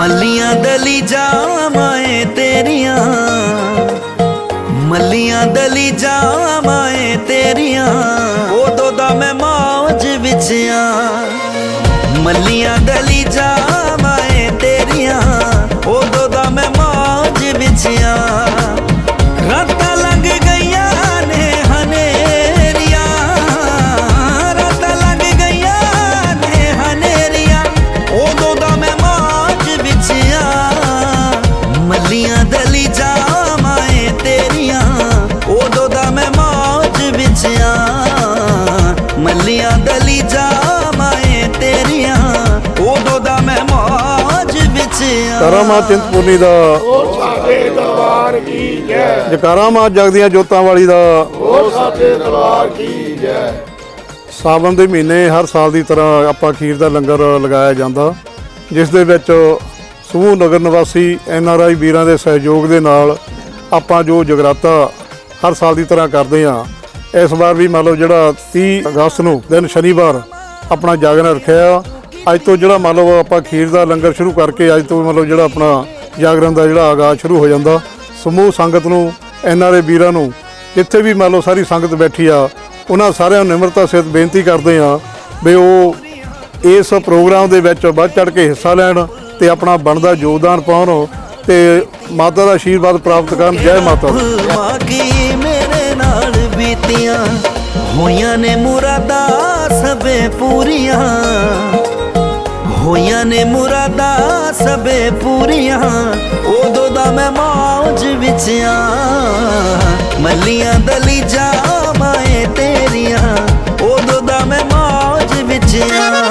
ਮੱਲੀਆਂ ਦਲੀ ਜਾਵਾਂ ਤੇਰੀਆਂ। ਮੱਲੀਆਂ ਦਲੀ ਜਾਵਾਂ ਤੇਰੀਆਂ। ਉਦੋਂ ਦਾ ਮੈਂ ਮੌਜ ਵਿੱਚ ਆ। ਮੱਲੀਆਂ ਦਲੀ ਜਾ ਮੌਜ ਵਿੱਚ ਮਾਂ ਚਿੰਤਪੁਰਨੀ ਦਾ। ਉਹ ਸਾਡੇ ਦਰਬਾਰ ਕੀ ਜੈ ਜਕਾਰਾ ਮਾਂ ਜਗਦੀਆਂ ਜੋਤਾਂ ਵਾਲੀ ਦਾ। ਉਹ ਸਾਡੇ ਦਰਬਾਰ ਕੀ ਜੈ ਸਾਵਣ ਦੇ ਮਹੀਨੇ ਹਰ ਸਾਲ ਦੀ ਤਰ੍ਹਾਂ ਆਪਾਂ ਖੀਰ ਦਾ ਲੰਗਰ ਲਗਾਇਆ ਜਾਂਦਾ, ਜਿਸ ਦੇ ਵਿੱਚ ਸਮੂਹ ਨਗਰ ਨਿਵਾਸੀ ਐਨ ਆਰ ਆਈ ਵੀਰਾਂ ਦੇ ਸਹਿਯੋਗ ਦੇ ਨਾਲ ਆਪਾਂ ਜੋ ਜਗਰਾਤਾ ਹਰ ਸਾਲ ਦੀ ਤਰ੍ਹਾਂ ਕਰਦੇ ਹਾਂ, ਇਸ ਵਾਰ ਵੀ ਮੰਨ ਲਓ ਜਿਹੜਾ 30 ਅਗਸਤ ਨੂੰ, ਦਿਨ ਸ਼ਨੀਵਾਰ, ਆਪਣਾ ਜਾਗਰਣ ਰੱਖਿਆ। ਅੱਜ ਤੋਂ ਜਿਹੜਾ ਮੰਨ ਲਓ ਆਪਾਂ ਖੀਰ ਦਾ ਲੰਗਰ ਸ਼ੁਰੂ ਕਰਕੇ ਅੱਜ ਤੋਂ ਮਤਲਬ ਜਿਹੜਾ ਆਪਣਾ ਜਾਗਰਣ ਦਾ ਜਿਹੜਾ ਆਗਾਜ਼ ਸ਼ੁਰੂ ਹੋ ਜਾਂਦਾ, ਸਮੂਹ ਸੰਗਤ ਨੂੰ, ਐਨ ਆਰ ਆਈ ਵੀਰਾਂ ਨੂੰ, ਜਿੱਥੇ ਵੀ ਮੰਨ ਲਓ ਸਾਰੀ ਸੰਗਤ ਬੈਠੀ ਆ, ਉਹਨਾਂ ਸਾਰਿਆਂ ਨੂੰ ਨਿਮਰਤਾ ਸਹਿਤ ਬੇਨਤੀ ਕਰਦੇ ਆ ਵੀ ਉਹ ਇਸ ਪ੍ਰੋਗਰਾਮ ਦੇ ਵਿੱਚ ਵੱਧ ਚੜ ਕੇ ਹਿੱਸਾ ਲੈਣ ਤੇ ਆਪਣਾ ਬਣਦਾ ਯੋਗਦਾਨ ਪਾਉਣ ਤੇ ਮਾਤਾ ਦਾ ਆਸ਼ੀਰਵਾਦ ਪ੍ਰਾਪਤ ਕਰਨ। ਜੈ ਮਾਤਾ ਦੀ। ਮੇਰੇ ਨਾਲ ਬੀਤੀਆਂ, ਹੋਈਆਂ ਨੇ ਮੁਰਾਦਾਂ ਸਭੇ ਪੂਰੀਆਂ। ਹੋਈਆਂ ਨੇ ਮੁਰਾਦਾਂ ਸਭੇ ਪੂਰੀਆਂ। ਉਦੋਂ ਦਾ ਮੈਂ ਮੌਜ ਵਿੱਚ ਆ। ਮੱਲੀਆਂ ਦਲੀ ਜਾ ਮਾਏ ਤੇਰੀਆਂ। ਉਦੋਂ ਦਾ ਮੈਂ ਮੌਜ ਵਿੱਚ ਆ।